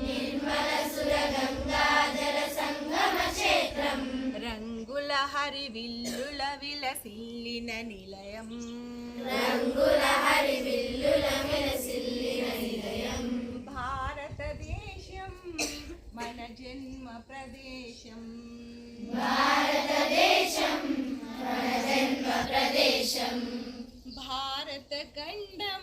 నిర్మల సుర గంగా జల సంగమ క్షేత్రం రంగుల హరి విల్లుల విలసిల్లిన నిలయం. భారతదేశం మన జన్మ ప్రదేశం భారత ఖండం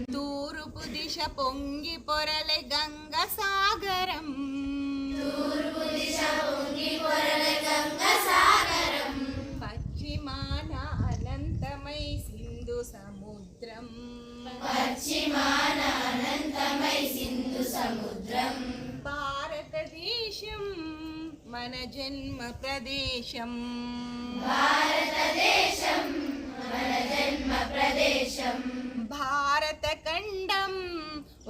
తూర్పు దిశ పొంగి పొరలే గంగ సాగరం. పశ్చిమాన అనంతమై సింధు సముద్రం. భారతదేశం మన జన్మ ప్రదేశం. భారతదేశం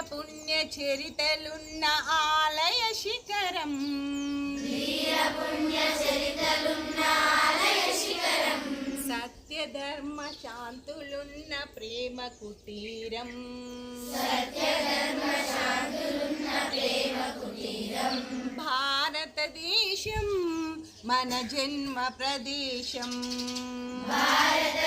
పుణ్య చరితలున్న ఆలయ శిఖరం. సత్య ధర్మ శాంతులున్న ప్రేమ కుటీరం. భారతదేశం మన జన్మ ప్రదేశం. భారత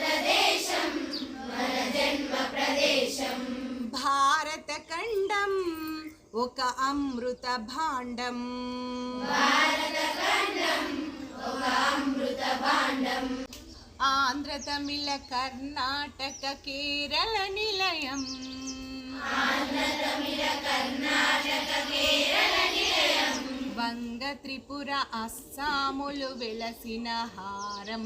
ఒక అమృత భాండం. ఆంధ్ర తమిళ కర్ణాటక కేరళ నిలయం. వంగ త్రిపుర అస్సాములు వెలసిన హారం.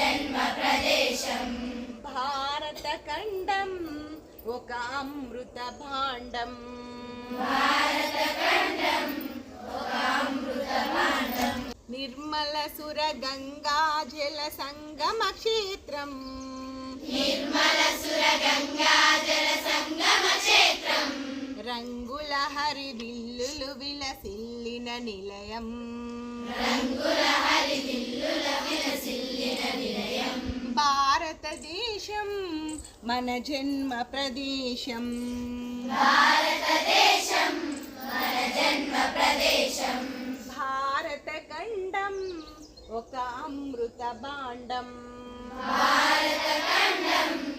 ఒక అమృత భాండం. నిర్మల సుర గంగా జల సంగమ క్షేత్రం. నిర్మల సుర గంగా జల సంగమ క్షేత్రం రంగుల హరి బిల్లులు విలసిల్లిన నిలయం. రంగుల హరి బిల్లుల విల భారతదేశం మన జన్మ ప్రదేశం. భారతదేశం మన జన్మ ప్రదేశం. భారత ఖండం ఒక అమృత భాండం. భారత ఖండం